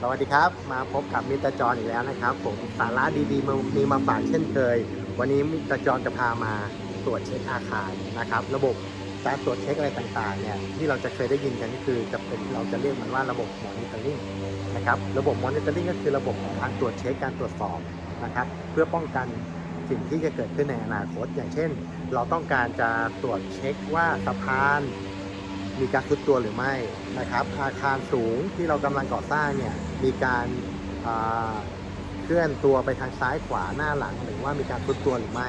สวัสดีครับ มาพบกับมิตร์จออีกแล้วนะครับ ผมสาระดีๆมามีมาฝากเช่นเคย วันนี้มิตรจอห์นจะพามาตรวจเช็คอาคารนะครับ ระบบการตรวจเช็คอะไรต่างๆเนี่ยที่เราจะเคยได้ยินกันก็คือจะเป็นเราจะเรียกมันว่าระบบมอนิเตอร์ลิงนะครับระบบมอนิเตอร์ลิงก็คือระบบของการตรวจเช็คการตรวจสอบนะครับ เพื่อป้องกันสิ่งที่จะเกิดขึ้นในอนาคต อย่างเช่น เราต้องการจะตรวจเช็คว่าสะพาน มีการทุดตัวหรือไม่นะครับ อาคารสูงที่เรากำลังก่อสร้างเนี่ยมีการเคลื่อนตัวไปทางซ้ายขวาหน้าหลัง หรือว่ามีการทุดตัวหรือไม่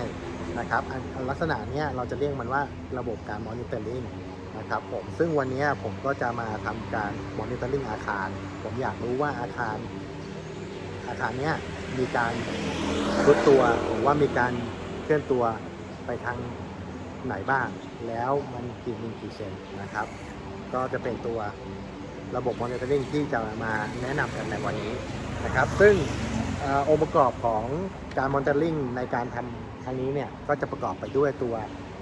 นะครับลักษณะเนี้ยเราจะเรียกมันว่าระบบการมอนิเตอร์ลิงนะครับผมซึ่งวันนี้ผมก็จะมาทำการมอนิเตอร์ลิงอาคาร ผมอยากรู้ว่าอาคาร อาคารเนี้ยมีการทุดตัวหรือว่ามีการเคลื่อนตัวไปทางไหนบ้าง แล้วมันกี่มิลกี่เซนนะครับ ก็จะเป็นตัวระบบ monitoring ที่จะมาแนะนำกันในวันนี้นะครับ ซึ่งองค์ประกอบของการ monitoring ในการทำครั้งนี้เนี่ยก็จะประกอบไปด้วยตัว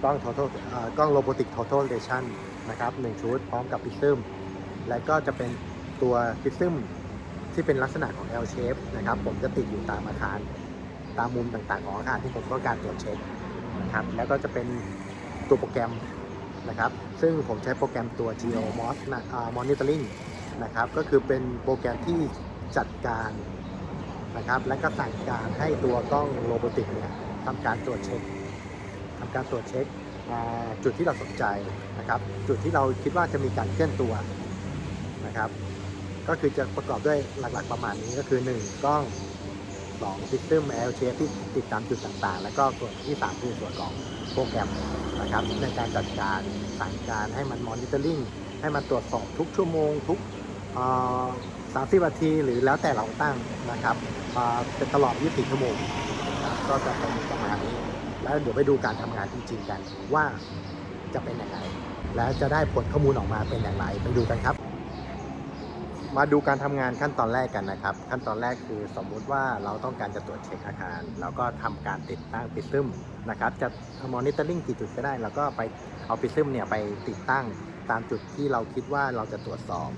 กล้อง total เอ่อกล้อง robotic total station นะครับหนึ่งชุดพร้อมกับ prism และก็จะเป็นตัว prism ที่เป็นลักษณะของ L shape นะครับ ผมจะติดอยู่ตามอาคารตามมุมต่างๆของอาคารที่ผมต้องการตรวจเช็คนะครับ แล้วก็จะเป็น ตัวโปรแกรมนะครับ ซึ่งผมใช้โปรแกรมตัว GeoMos นะ Monitoring นะครับ ก็คือเป็นโปรแกรมที่จัดการนะครับ และก็สั่งการให้ตัวกล้องโรบอติกเนี่ยทำการตรวจเช็คทำการตรวจเช็คจุดที่เราสนใจนะครับ จุดที่เราคิดว่าจะมีการเคลื่อนตัวนะครับ ก็คือจะประกอบด้วยหลักๆประมาณนี้ก็คือ 1 กล้อง2 System L shape ที่ติดตามจุดต่างๆ แล้วก็ส่วนที่ 3 คือส่วนของ โปรแกรมนะครับในการจัดการสั่งการให้มัน monitoring ให้มันตรวจสอบทุกชั่วโมง ทุกสามสิบนาทีหรือแล้วแต่เราตั้งนะครับเป็นตลอด 24 ชั่วโมง ก็จะเป็นประมาณนี้ แล้วเดี๋ยวไปดูการทำงานจริงๆกันว่าจะเป็นอยังไงและจะได้ผลข้อมูลออกมาเป็นอย่างไรไปดูกันครับ มาดูการทำงานขั้นตอนแรกกันนะครับ ขั้นตอนแรกคือสมมุติว่าเราต้องการจะตรวจเช็คอาคาร เราก็ทำการติดตั้งปิซึมนะครับ จะมอนิเตอร์ลิงกี่จุดก็ได้ แล้วก็ไปเอาปิซึมเนี่ยไปติดตั้งตามจุดที่เราคิดว่าเราจะตรวจสอบ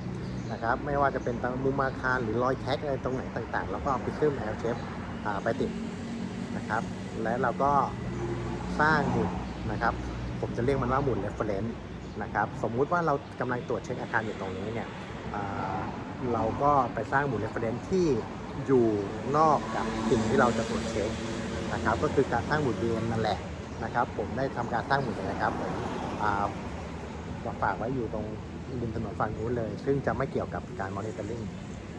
นะครับ ไม่ว่าจะเป็นตรงมุมอาคารหรือรอยแคกอะไรตรงไหนต่างๆ แล้วก็เอาปิซึมแอลเชฟไปติดนะครับ และเราก็สร้างหมุดนะครับ ผมจะเรียกมันว่าหมุด reference นะครับ สมมุติว่าเรากำลังตรวจเช็คอาคารอยู่ตรงนี้เนี่ย เราก็ไปสร้างหมุดเรฟเฟรนซ์ที่อยู่นอกกับสิ่งที่เราจะตรวจเช็คนะครับ ก็คือการสร้างหมุด BM นั่นแหละนะครับ ผมได้ทำการสร้างหมุดนะครับผมฝากไว้อยู่ตรงริมถนนฝั่งนู้นเลย ซึ่งจะไม่เกี่ยวกับการมอนิเตอร์ลิง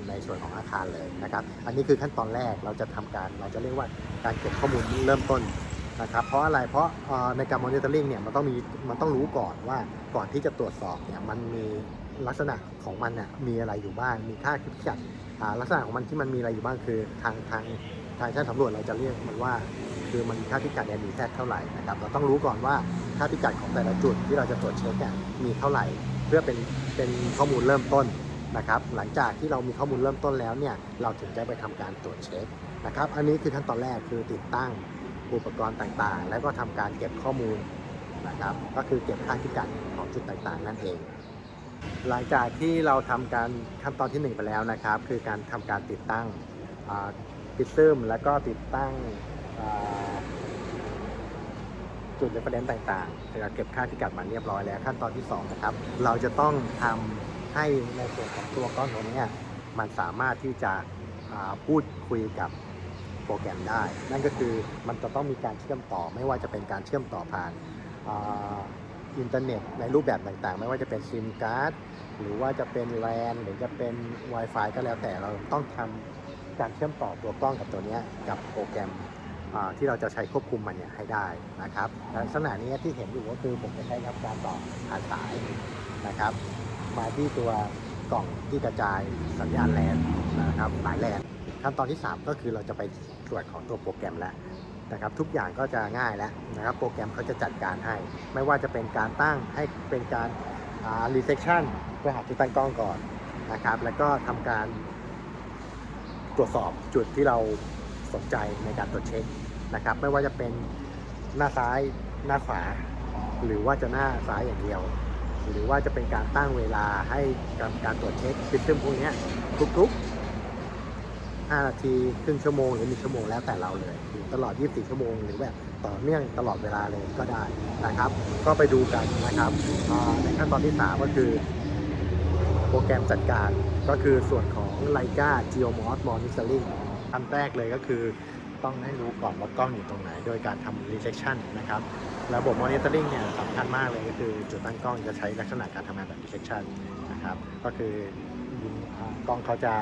ในส่วนของอาคารเลยนะครับ อันนี้คือขั้นตอนแรกเราจะทำการเราจะเรียกว่าการเก็บข้อมูลเริ่มต้นนะครับ เพราะอะไร เพราะในการมอนิเตอร์ลิงเนี่ยมันต้องมีมันต้องรู้ก่อนว่าก่อนที่จะตรวจสอบเนี่ยมันมี ลักษณะของมันน่ะมีอะไรอยู่บ้าง มีค่าพิกัดลักษณะของมันที่มันมีอะไรอยู่บ้างคือทางทางทางช่างสำรวจเราจะเรียกมันว่า คือมันมีค่าพิกัดเนี่ยมีแค่เท่าไหร่นะครับเราต้องรู้ก่อนว่าค่าพิกัดของแต่ละจุดที่เราจะตรวจเช็คเนี่ยมีเท่าไหร่ เพื่อเป็นเป็นข้อมูลเริ่มต้นนะครับหลังจากที่เรามีข้อมูลเริ่มต้นแล้วเนี่ยเราถึงจะไปทำการตรวจเช็คนะครับอันนี้คือขั้นตอนแรกคือติดตั้งอุปกรณ์ต่างๆ แล้วก็ทำการเก็บข้อมูลนะครับก็คือเก็บค่าพิกัดของจุดต่างๆ นั่นเอง หลังจากที่เราทำการขั้นตอนที่ 1 ไปแล้วนะครับ คือการทำการติดตั้งปิซึมแล้วก็ติดตั้งจุดเรฟเฟรนต่างๆเราเก็บค่าพิกัดมาเรียบร้อยแล้ว ขั้นตอนที่2นะครับเราจะต้องทำให้ในส่วนของตัวก้อนตัวเนี้ยมันสามารถที่จะพูดคุยกับโปรแกรมได้ นั่นก็คือมันจะต้องมีการเชื่อมต่อไม่ว่าจะเป็นการเชื่อมต่อผ่าน อินเทอร์เน็ตในรูปแบบต่างๆ ไม่ว่าจะเป็นซิมการ์ดหรือว่าจะเป็นแลนหรือจะเป็น Wi-Fi ก็แล้วแต่เราต้องทำการเชื่อมต่อตัวกล้องกับตัวนี้กับโปรแกรมที่เราจะใช้ควบคุมมันเนี่ยให้ได้นะครับลักษณะนี้ที่เห็นอยู่ก็คือผมจะใช้ทำการต่อผ่านสายนะครับ มาที่ตัวกล่องที่กระจายสัญญาณแลนนะครับสายแลนขั้นตอนที่ 3 ก็คือเราจะไปตรวจของตัวโปรแกรมแล้ว นะครับทุกอย่างก็จะง่ายแล้วนะครับโปรแกรมเขาจะจัดการให้ ไม่ว่าจะเป็นการตั้งให้เป็นการรีเซ c ชันเพื่อหาจุดตั้งกล้องก่อนนะครับ แล้วก็ทำการตรวจสอบจุดที่เราสนใจในการตรวจเช็คนะครับ ไม่ว่าจะเป็นหน้าซ้ายหน้าขวา หรือว่าจะหน้าซ้ายอย่างเดียว หรือว่าจะเป็นการตั้งเวลาให้การการตรวจเช็คซิสเต็มพวกนี้ทุกๆ 5 นาทีครึ่งชั่วโมงหรือ1ชั่วโมงแล้วแต่เราเลยหรือตลอด 24 ชั่วโมง หรือแบบต่อเนื่องตลอดเวลาเลยก็ได้นะครับ ก็ไปดูกันนะครับในขั้นตอนที่ 3 ก็คือโปรแกรมจัดการก็คือส่วนของ Leica Geomod Monitoring อันแรกเลยก็คือต้องให้รู้ก่อนว่ากล้องอยู่ตรงไหน โดยการทำ resection นะครับระบบ monitoring เนี่ยสำคัญมากเลยก็คือจุดตั้งกล้องจะใช้ลักษณะการทำงานแบบ resection นะครับก็คือกล้องเขาจะ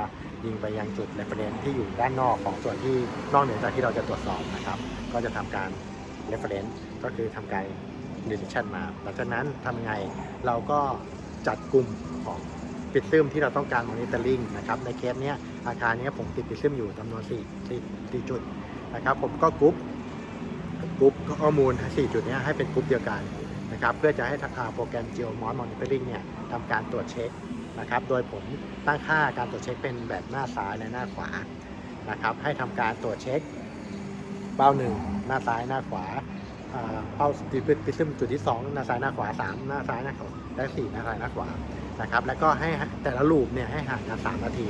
ยิงไปยังจุด reference ที่อยู่ด้านนอกของส่วนที่นอกเหนือจากที่เราจะตรวจสอบนะครับ ก็จะทำการ reference ก็คือทำการ resection มา หลังจากนั้นทำยังไงเราก็จัดกลุ่มของปิดซึมที่เราต้องการ monitoring นะครับในเคสเนี้ยอาคารเนี้ยผมติดปิดซึมอยู่จำนวน4 4 4จุดนะครับ ผมก็กรุ๊ปกรุ๊ปข้อมูล 4 จุดเนี้ยให้เป็นกรุ๊ปเดียวกันนะครับ เพื่อจะให้ทางโปรแกรม GeoMod Monitoring เนี่ยทำการตรวจเช็ค นะครับ โดยผมตั้งค่าการตรวจเช็คเป็นแบบหน้าซ้ายและหน้าขวานะครับ ให้ทำการตรวจเช็ค เป้าหนึ่งหน้าซ้ายหน้าขวาเป้าติดปิซึมจุดที่ 2 หน้าซ้ายหน้าขวา 3 หน้าซ้ายหน้าขวาและ4หน้าซ้ายหน้าขวานะครับ แล้วก็ให้แต่ละลูปเนี่ยให้ห่างกัน3นาที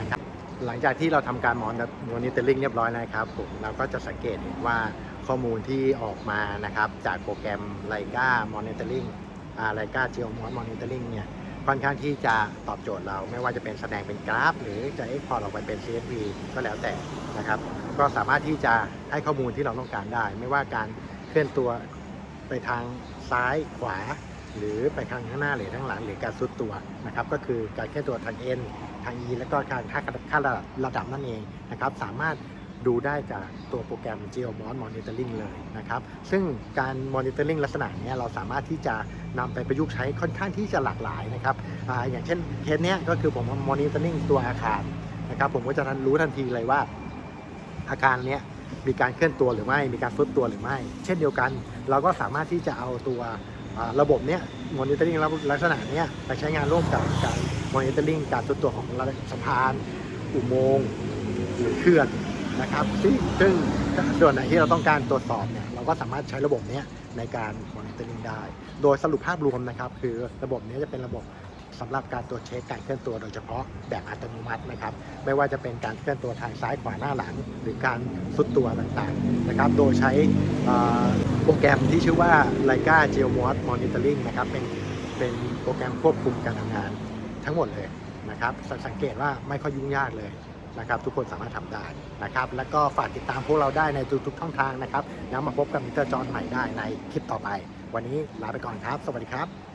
นะครับ หลังจากที่เราทำการมอนมอนิเตอร์ลิงเรียบร้อยนะครับผมเราก็จะสังเกตเห็นว่าข้อมูลที่ออกมานะครับจากโปรแกรม Leica Monitoring อ่า Leica Geomod Monitoring เนี่ย ค่อนข้างที่จะตอบโจทย์เราไม่ว่าจะเป็นแสดงเป็นกราฟ หรือจะ Export ออกไปเป็น CSV ก็แล้วแต่นะครับ ก็สามารถที่จะให้ข้อมูลที่เราต้องการได้ ไม่ว่าการเคลื่อนตัวไปทางซ้ายขวา หรือไปทางข้างหน้าหรือข้างหลังหรือการซุดตัวนะครับ ก็คือการเคลื่อนตัวทาง N ทาง E แล้วก็การค่าค่าระดับระดับนั่นเองนะครับ สามารถ ดูได้จากตัวโปรแกรม GeoMod Monitoring เลยนะครับ ซึ่งการ Monitoring ลักษณะนี้เราสามารถที่จะนำไปประยุกต์ใช้ค่อนข้างที่จะหลากหลายนะครับออย่างเช่นเคสเนี้ยก็คือผม Monitoring ตัวอาคารนะครับ ผมก็จะรู้ทันทีเลยว่า อาคารเนี้ยมีการเคลื่อนตัวหรือไม่ มีการฟุดตัวหรือไม่ เช่นเดียวกัน เราก็สามารถที่จะเอาตัวระบบเนี้ย monitoring ลักษณะเนี้ยไปใช้งานร่วมกับการ monitoring การฟุดตัวของสะพาน อุโมงค์หรือเขื่อน นะครับซึ่งซึ่งส่วนไหนที่เราต้องการตรวจสอบเนี่ยเราก็สามารถใช้ระบบเนี้ยในการ monitoring ได้ โดยสรุปภาพรวมนะครับ คือระบบนี้จะเป็นระบบสำหรับการตรวจเช็คการเคลื่อนตัวโดยเฉพาะแบบอัตโนมัตินะครับ ไม่ว่าจะเป็นการเคลื่อนตัวทางซ้ายขวาหน้าหลัง หรือการสุดตัวต่างๆนะครับ โดยใช้โปรแกรมที่ชื่อว่า Leica Geomod Monitoring นะครับเป็นเป็นโปรแกรมควบคุมการทำงานทั้งหมดเลยนะครับสสังเกตว่าไม่ค่อยยุ่งยากเลย นะครับ ทุกคนสามารถทำได้นะครับ แล้วก็ฝากติดตามพวกเราได้ในทุกๆช่องทางนะครับแล้วมาพบกับมิสเตอร์จอห์นใหม่ได้ในคลิปต่อไป วันนี้ลาไปก่อนครับ สวัสดีครับ